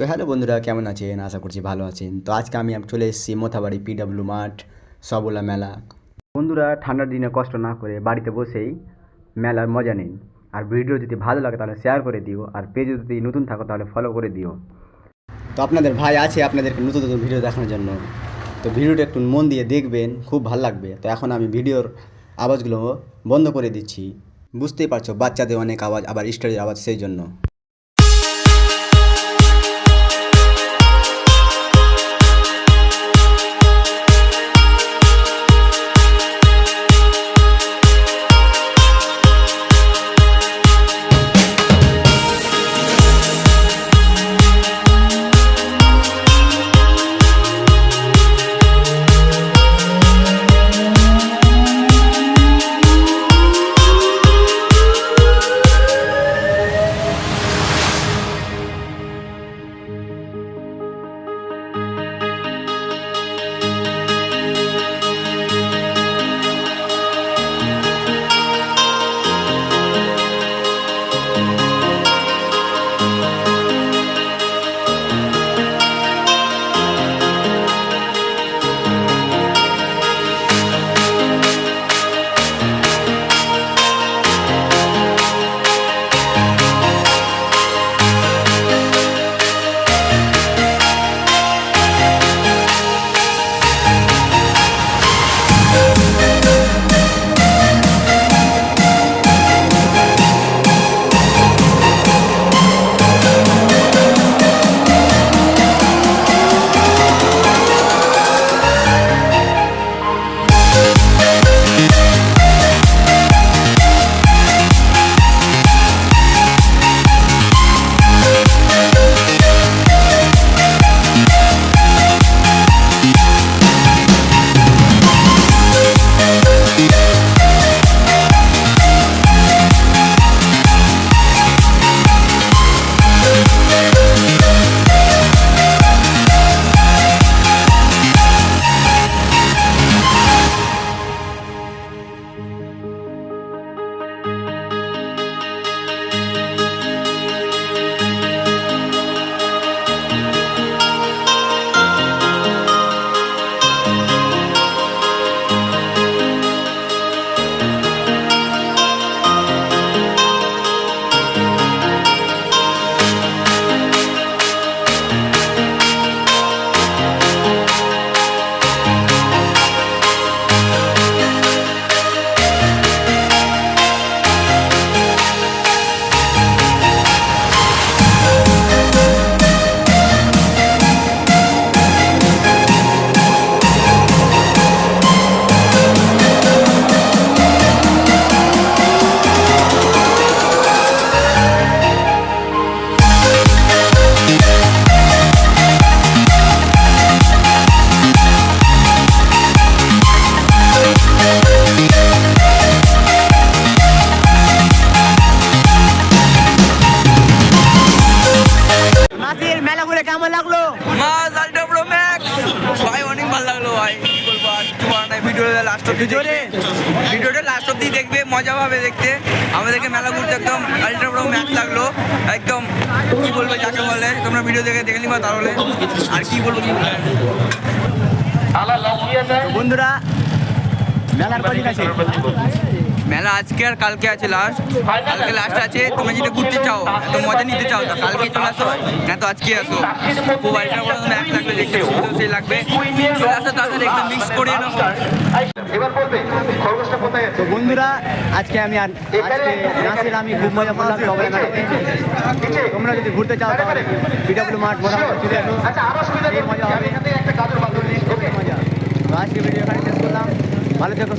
তো হ্যালো বন্ধুরা, কেমন আছেন? আশা করছি ভালো আছেন। তো আজকে আমি চলে এসেছি মোথাবাড়ি পিডাব্লিউ মাঠ, সবলা মেলা। বন্ধুরা, ঠান্ডার দিনে কষ্ট না করে বাড়িতে বসেই মেলার মজা নিন। আর ভিডিও যদি ভালো লাগে তাহলে শেয়ার করে দিও। আর পেজে যদি নতুন থাকো তাহলে ফলো করে দিও। তো আপনাদের ভাই আছে আপনাদেরকে নতুন নতুন ভিডিও দেখানোর জন্য। তো ভিডিওটা একটু মন দিয়ে দেখবেন, খুব ভালো লাগবে। তো এখন আমি ভিডিওর আওয়াজগুলো বন্ধ করে দিচ্ছি। বুঝতেই পারছ, বাচ্চাদের অনেক আওয়াজ, আবার স্টেজের আওয়াজ সেই জন্য। কেমন লাগল? মাছ আলট্রা প্রো ম্যাক্স ভাই অনেক ভালো লাগল ভাই। কি বলব আর কিছু বলার নাই। ভিডিওটা লাস্ট অব্দি জোরে ভিডিওটা লাস্ট অব্দি দেখবে মজা পাবে দেখতে। আমাদেরকে মেলা ঘুরতে একদম আলট্রা প্রো ম্যাক্স লাগল। একদম কি বলব যাকে বলে তোমরা ভিডিও দেখে দেখে নিবা তাহলে। আর কি বলব কি বন্ধুরা মেলার কদিন আছে? মেলা আজকে আর কালকে আছে লাস্ট কালকে লাস্ট আছে তুমি যদি ঘুরতে চাও এত মজা নিতে চাও তো কালকে চলে আসো। না তো আজকে আসো। খুব লাগবে দেখতে সেই লাগবে। চলে আসো তাড়াতাড়ি একদম মিক্স করে নেব। তো বন্ধুরা আজকে আমি আর আজকে নাসির আমি খুব মজা করলাম সবাই তোমরা যদি ঘুরতে চাও তাহলে পিডাব্লিউ মোটামুটি চলে আসো। মজা হবে। মজা। আজকে ভিডিও এখানে শেষ করলাম। ভালো থেকো।